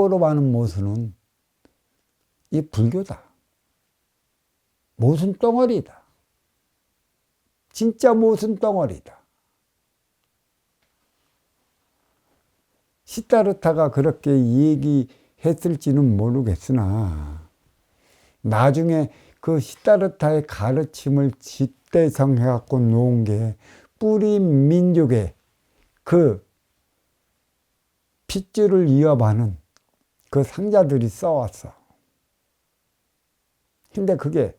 최고로 많은 모순은 이 불교다. 모순 덩어리다. 진짜 모순 덩어리다. 시타르타가 그렇게 얘기했을지는 모르겠으나 나중에 그 시타르타의 가르침을 집대성해갖고 놓은 게 뿌리 민족의 그 핏줄을 이어가는 그 상자들이 써왔어. 근데 그게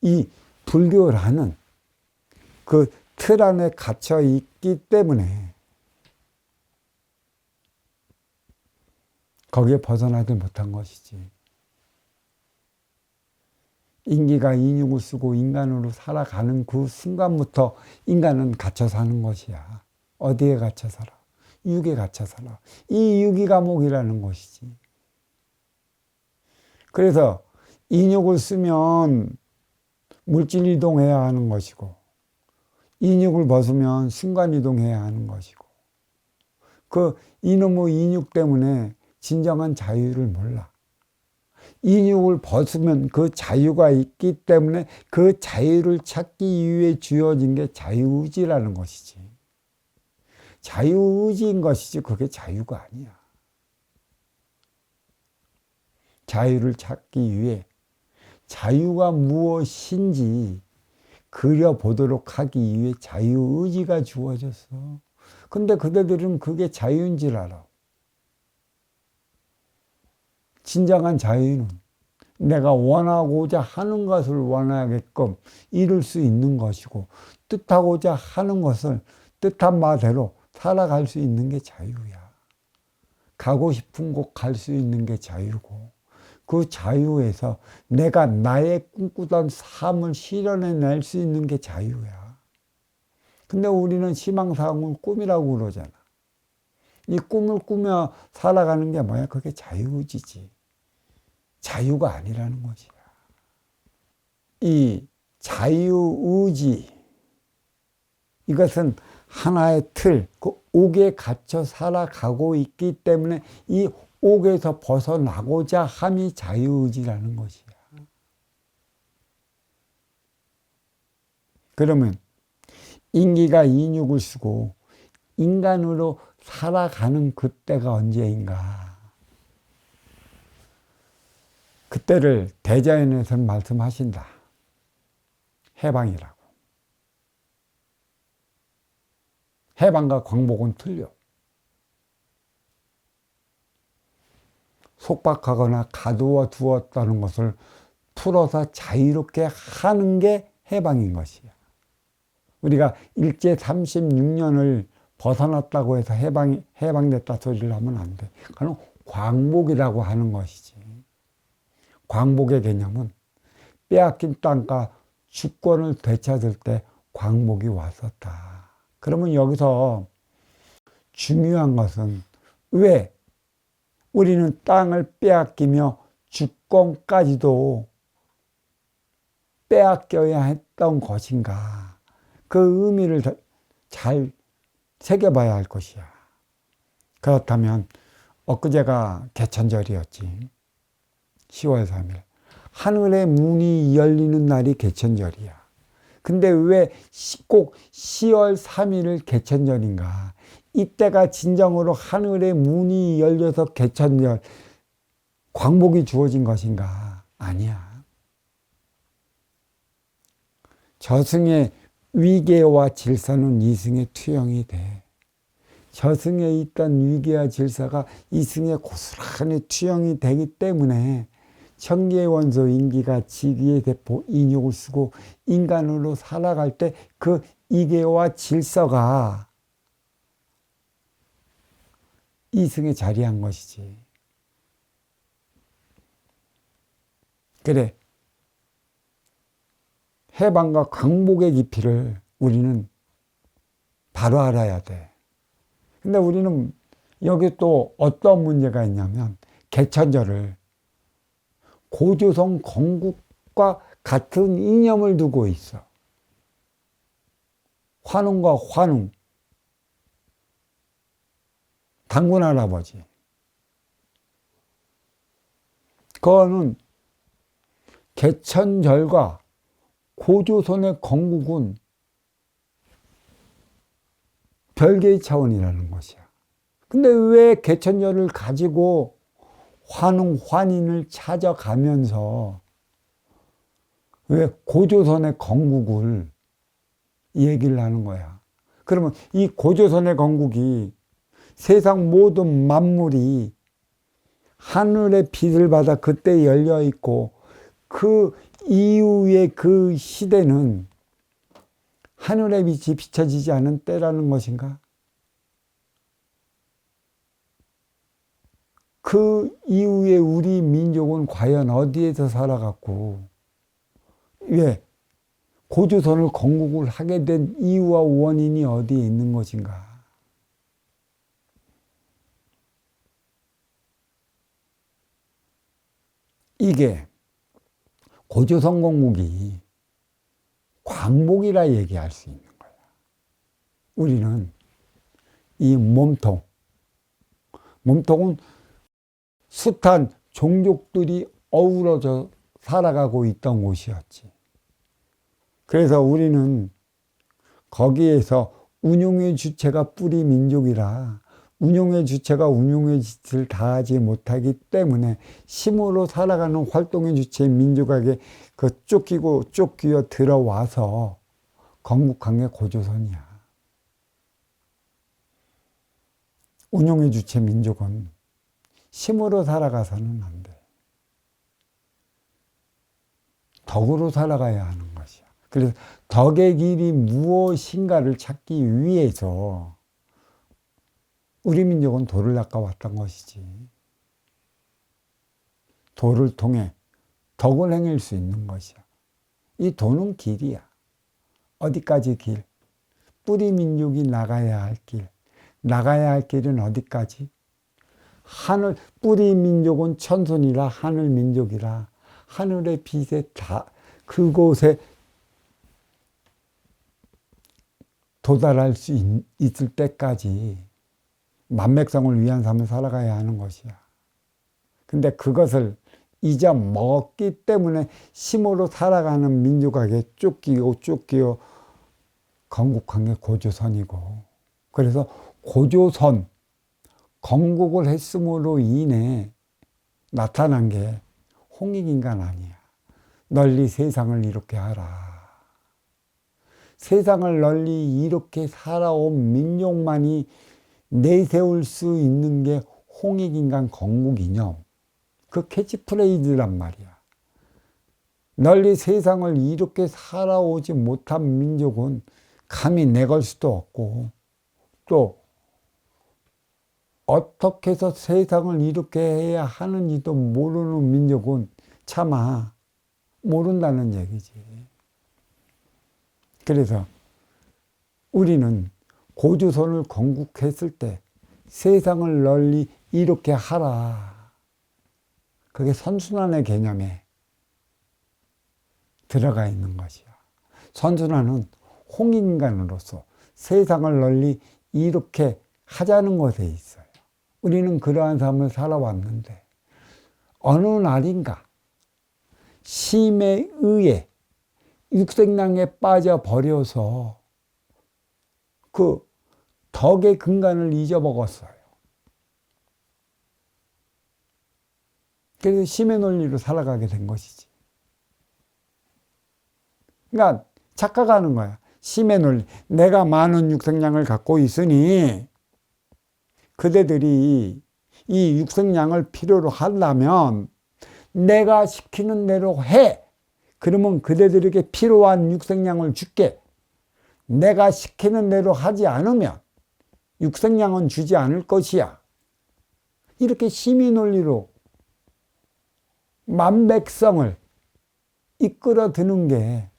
이 불교라는 그 틀 안에 갇혀 있기 때문에 거기에 벗어나지 못한 것이지. 인기가 인육을 쓰고 인간으로 살아가는 그 순간부터 인간은 갇혀 사는 것이야. 어디에 갇혀 살아? 육에 갇혀 살아. 이 육이 감옥이라는 것이지. 그래서 인육을 쓰면 물질 이동해야 하는 것이고, 인육을 벗으면 순간 이동해야 하는 것이고, 그 이놈의 인육 때문에 진정한 자유를 몰라. 인육을 벗으면 그 자유가 있기 때문에 그 자유를 찾기 위해 주어진 게 자유의지라는 것이지. 자유의지인 것이지 그게 자유가 아니야. 자유를 찾기 위해 자유가 무엇인지 그려보도록 하기 위해 자유의지가 주어졌어. 근데 그대들은 그게 자유인 줄 알아. 진정한 자유는 내가 원하고자 하는 것을 원하게끔 이룰 수 있는 것이고 뜻하고자 하는 것을 뜻한 바대로 살아갈 수 있는 게 자유야. 가고 싶은 곳 갈 수 있는 게 자유고 그 자유에서 내가 나의 꿈꾸던 삶을 실현해 낼 수 있는 게 자유야. 근데 우리는 희망사항을 꿈이라고 그러잖아. 이 꿈을 꾸며 살아가는 게 뭐야? 그게 자유의지지. 자유가 아니라는 것이야. 이 자유의지, 이것은 하나의 틀, 그 옥에 갇혀 살아가고 있기 때문에 이 옥에서 벗어나고자 함이 자유의지라는 것이야. 그러면 인기가 인육을 쓰고 인간으로 살아가는 그때가 언제인가? 그때를 대자연에서 말씀하신다. 해방이라고. 해방과 광복은 틀려. 속박하거나 가두어 두었다는 것을 풀어서 자유롭게 하는 게 해방인 것이야. 우리가 일제 36년을 벗어났다고 해서 해방, 해방됐다 소리를 하면 안 돼. 그건 광복이라고 하는 것이지. 광복의 개념은 빼앗긴 땅과 주권을 되찾을 때 광복이 왔었다. 그러면 여기서 중요한 것은 왜 우리는 땅을 빼앗기며 주권까지도 빼앗겨야 했던 것인가. 그 의미를 잘 새겨봐야 할 것이야. 그렇다면 엊그제가 개천절이었지. 10월 3일. 하늘의 문이 열리는 날이 개천절이야. 근데 왜 꼭 10월 3일을 개천절인가? 이때가 진정으로 하늘의 문이 열려서 개천절, 광복이 주어진 것인가? 아니야. 저승의 위계와 질서는 이승의 투영이 돼. 저승에 있던 위계와 질서가 이승에 고스란히 투영이 되기 때문에 청계의 원소 인기가 지기의 대포 인욕을 쓰고 인간으로 살아갈 때 그 이계와 질서가 이승에 자리한 것이지. 그래. 해방과 광복의 깊이를 우리는 바로 알아야 돼. 근데 우리는 여기 또 어떤 문제가 있냐면 개천절을 고조선 건국과 같은 이념을 두고 있어. 환웅과 환웅. 당군 할아버지. 그거는 개천절과 고조선의 건국은 별개의 차원이라는 것이야. 근데 왜 개천절을 가지고 환웅, 환인을 찾아가면서 왜 고조선의 건국을 얘기를 하는 거야. 그러면 이 고조선의 건국이 세상 모든 만물이 하늘의 빛을 받아 그때 열려 있고 그 이후의 그 시대는 하늘의 빛이 비춰지지 않은 때라는 것인가? 그 이후에 우리 민족은 과연 어디에서 살아갔고, 왜 고조선을 건국을 하게 된 이유와 원인이 어디에 있는 것인가? 이게 고조선 건국이 광복이라 얘기할 수 있는 거야. 우리는 이 몸통, 몸통은 숱한 종족들이 어우러져 살아가고 있던 곳이었지. 그래서 우리는 거기에서 운용의 주체가 뿌리 민족이라 운용의 주체가 운용의 짓을 다하지 못하기 때문에 힘으로 살아가는 활동의 주체인 민족에게 그 쫓기고 쫓기어 들어와서 건국한 게 고조선이야. 운용의 주체 민족은 힘으로 살아가서는 안 돼. 덕으로 살아가야 하는 것이야. 그래서 덕의 길이 무엇인가를 찾기 위해서 우리 민족은 도를 낚아왔던 것이지. 도를 통해 덕을 행할 수 있는 것이야. 이 도는 길이야. 어디까지 길? 뿌리 민족이 나가야 할 길. 나가야 할 길은 어디까지? 하늘, 뿌리 민족은 천손이라 하늘 민족이라 하늘의 빛에 다, 그곳에 도달할 수 있, 있을 때까지 만맥성을 위한 삶을 살아가야 하는 것이야. 근데 그것을 잊어먹기 때문에 힘으로 살아가는 민족에게 쫓기고 쫓기고 건국한 게 고조선이고 그래서 고조선 건국을 했음으로 인해 나타난 게 홍익인간 아니야. 널리 세상을 이렇게 하라. 세상을 널리 이렇게 살아온 민족만이 내세울 수 있는 게 홍익인간 건국 이념. 그 캐치프레이즈란 말이야. 널리 세상을 이렇게 살아오지 못한 민족은 감히 내걸 수도 없고 또 어떻게 해서 세상을 이렇게 해야 하는지도 모르는 민족은 차마 모른다는 얘기지. 그래서 우리는 고조선을 건국했을 때 세상을 널리 이렇게 하라. 그게 선순환의 개념에 들어가 있는 것이야. 선순환은 홍인간으로서 세상을 널리 이렇게 하자는 것에 있어요. 우리는 그러한 삶을 살아왔는데 어느 날인가 심에 의해 육생량에 빠져버려서 그 덕의 근간을 잊어먹었어요. 그래서 심의 논리로 살아가게 된 것이지. 그러니까 착각하는 거야. 심의 논리. 내가 많은 육생량을 갖고 있으니 그대들이 이 육생량을 필요로 하려면 내가 시키는 대로 해. 그러면 그대들에게 필요한 육생량을 줄게. 내가 시키는 대로 하지 않으면 육생량은 주지 않을 것이야. 이렇게 심의 논리로 만백성을 이끌어 드는 게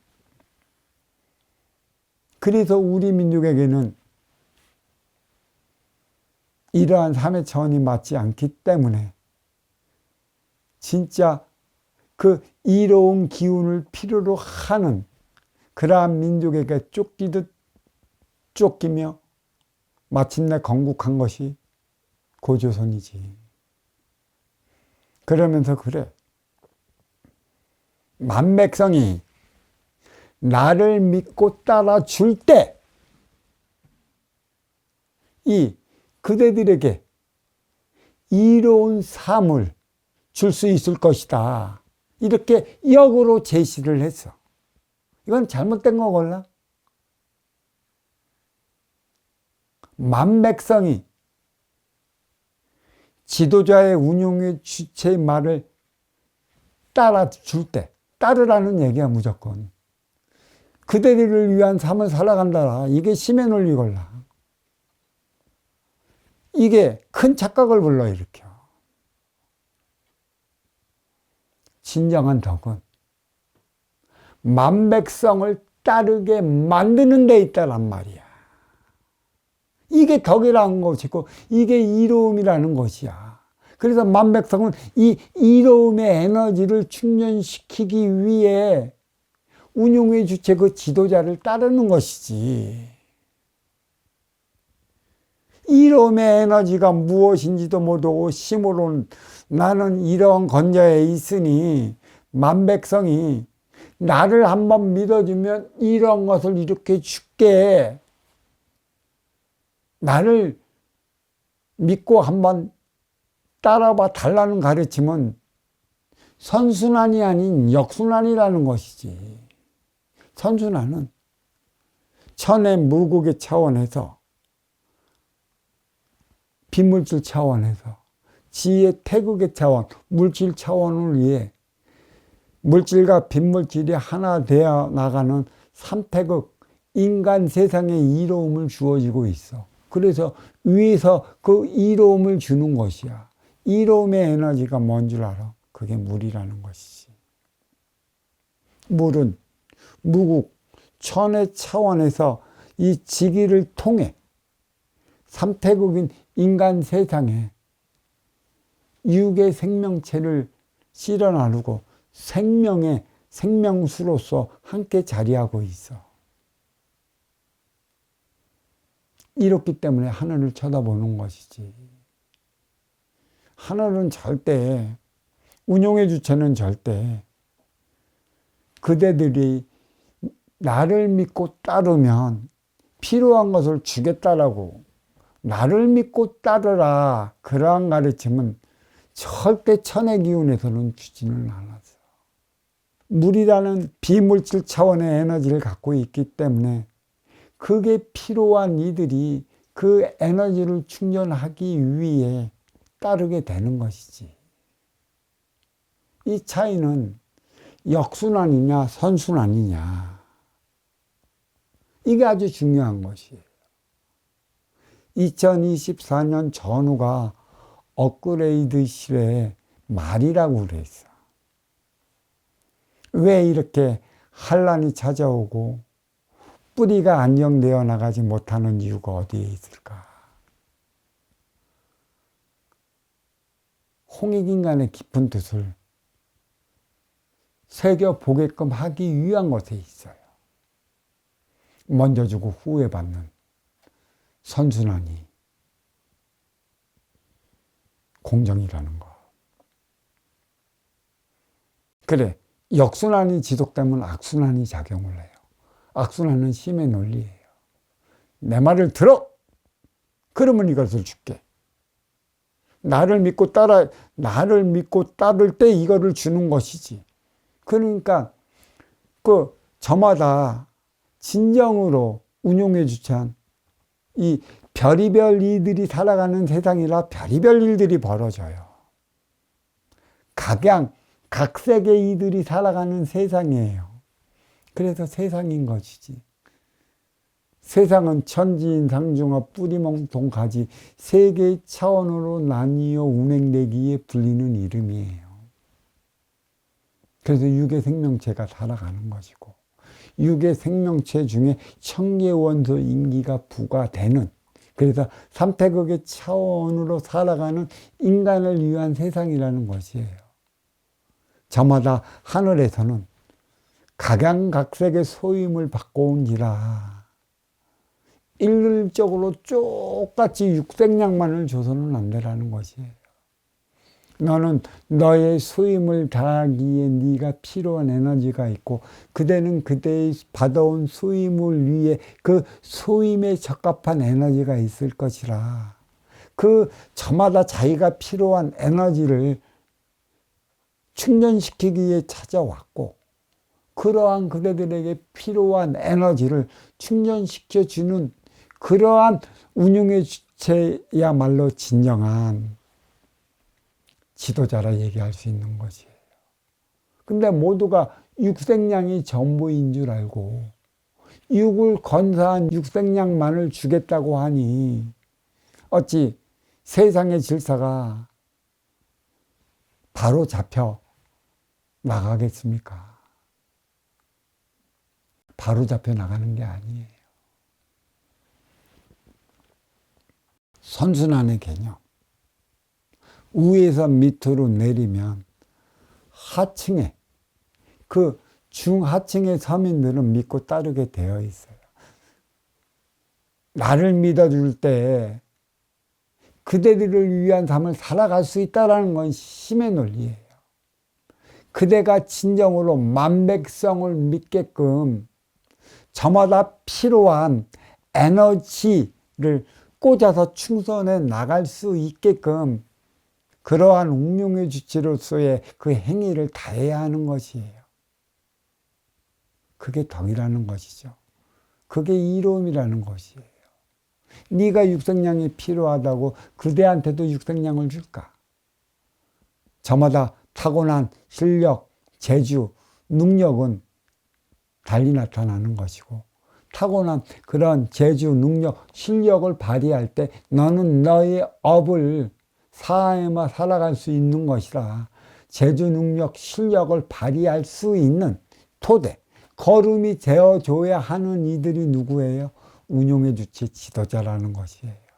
그래서 우리 민족에게는 이러한 삶의 차원이 맞지 않기 때문에 진짜 그 이로운 기운을 필요로 하는 그러한 민족에게 쫓기듯 쫓기며 마침내 건국한 것이 고조선이지. 그러면서 그래. 만백성이 나를 믿고 따라 줄 때, 이 그대들에게 이로운 삶을 줄 수 있을 것이다. 이렇게 역으로 제시를 했어. 이건 잘못된 거걸라? 만백성이 지도자의 운용의 주체의 말을 따라 줄 때, 따르라는 얘기야, 무조건. 그대들을 위한 삶을 살아간다. 이게 심의 논리걸라. 이게 큰 착각을 불러일으켜. 진정한 덕은 만백성을 따르게 만드는 데 있다란 말이야. 이게 덕이라는 것이고, 이게 이로움이라는 것이야. 그래서 만백성은 이 이로움의 에너지를 충전시키기 위해 운용의 주체 그 지도자를 따르는 것이지. 이로움의 에너지가 무엇인지도 모르고 심으로는 나는 이러한 건자에 있으니 만백성이 나를 한번 믿어주면 이런 것을 이렇게 줄게. 나를 믿고 한번 따라봐 달라는 가르침은 선순환이 아닌 역순환이라는 것이지. 선순환은 천의 무국의 차원에서 빈물질 차원에서 지의 태극의 차원, 물질 차원을 위해 물질과 빈물질이 하나 되어 나가는 삼태극 인간 세상의 이로움을 주어지고 있어. 그래서 위에서 그 이로움을 주는 것이야. 이로움의 에너지가 뭔 줄 알아? 그게 물이라는 것이지. 물은 무국, 천의 차원에서 이 지기를 통해 삼태국인 인간 세상에 육의 생명체를 실어 나누고 생명의 생명수로서 함께 자리하고 있어. 이렇기 때문에 하늘을 쳐다보는 것이지. 하늘은 절대, 운용의 주체는 절대 그대들이 나를 믿고 따르면 필요한 것을 주겠다라고 나를 믿고 따르라 그러한 가르침은 절대 천의 기운에서는 주지는 않았어. 물이라는 비물질 차원의 에너지를 갖고 있기 때문에 그게 필요한 이들이 그 에너지를 충전하기 위해 따르게 되는 것이지. 이 차이는 역순환이냐 선순환이냐. 이게 아주 중요한 것이에요. 2024년 전후가 업그레이드실의 말이라고 그랬어. 왜 이렇게 한란이 찾아오고 뿌리가 안정되어 나가지 못하는 이유가 어디에 있을까? 홍익인간의 깊은 뜻을 새겨 보게끔 하기 위한 것에 있어요. 먼저 주고 후회 받는 선순환이 공정이라는 거. 그래, 역순환이 지속되면 악순환이 작용을 해요. 악순환은 힘의 논리예요. 내 말을 들어! 그러면 이것을 줄게. 나를 믿고 따라, 나를 믿고 따를 때 이거를 주는 것이지. 그러니까, 그, 저마다 진정으로 운용해 주찬 이 별이별 이들이 살아가는 세상이라 별이별 일들이 벌어져요. 각양, 각색의 이들이 살아가는 세상이에요. 그래서 세상인 것이지. 세상은 천지인상중하 뿌리몽통 가지 세 개의 차원으로 나뉘어 운행되기에 불리는 이름이에요. 그래서 육의 생명체가 살아가는 것이고 육의 생명체 중에 청계 원소 인기가 부과되는 그래서 삼태극의 차원으로 살아가는 인간을 위한 세상이라는 것이에요. 저마다 하늘에서는 각양각색의 소임을 받고 온지라 일률적으로 똑같이 육생량만을 줘서는 안 되라는 것이에요. 너는 너의 소임을 다하기에 네가 필요한 에너지가 있고 그대는 그대의 받아온 소임을 위해 그 소임에 적합한 에너지가 있을 것이라. 그 저마다 자기가 필요한 에너지를 충전시키기 위해 찾아왔고 그러한 그대들에게 필요한 에너지를 충전시켜 주는 그러한 운용의 주체야말로 진정한 지도자라 얘기할 수 있는 것이에요. 근데 모두가 육생량이 전부인 줄 알고 육을 건사한 육생량만을 주겠다고 하니 어찌 세상의 질서가 바로 잡혀 나가겠습니까? 바로 잡혀 나가는 게 아니에요. 선순환의 개념. 위에서 밑으로 내리면 하층에 그 중하층의 서민들은 믿고 따르게 되어 있어요. 나를 믿어줄 때 그대들을 위한 삶을 살아갈 수 있다는 건 힘의 논리예요. 그대가 진정으로 만백성을 믿게끔 저마다 필요한 에너지를 꽂아서 충선해 나갈 수 있게끔 그러한 운명의 주체로서의 그 행위를 다해야 하는 것이에요. 그게 덕이라는 것이죠. 그게 이로움이라는 것이에요. 네가 육생량이 필요하다고 그대한테도 육생량을 줄까? 저마다 타고난 실력, 재주, 능력은 달리 나타나는 것이고 타고난 그런 재주, 능력, 실력을 발휘할 때 너는 너의 업을 사회만 살아갈 수 있는 것이라 재주, 능력, 실력을 발휘할 수 있는 토대, 걸음이 되어줘야 하는 이들이 누구예요? 운용의 주체 지도자라는 것이에요.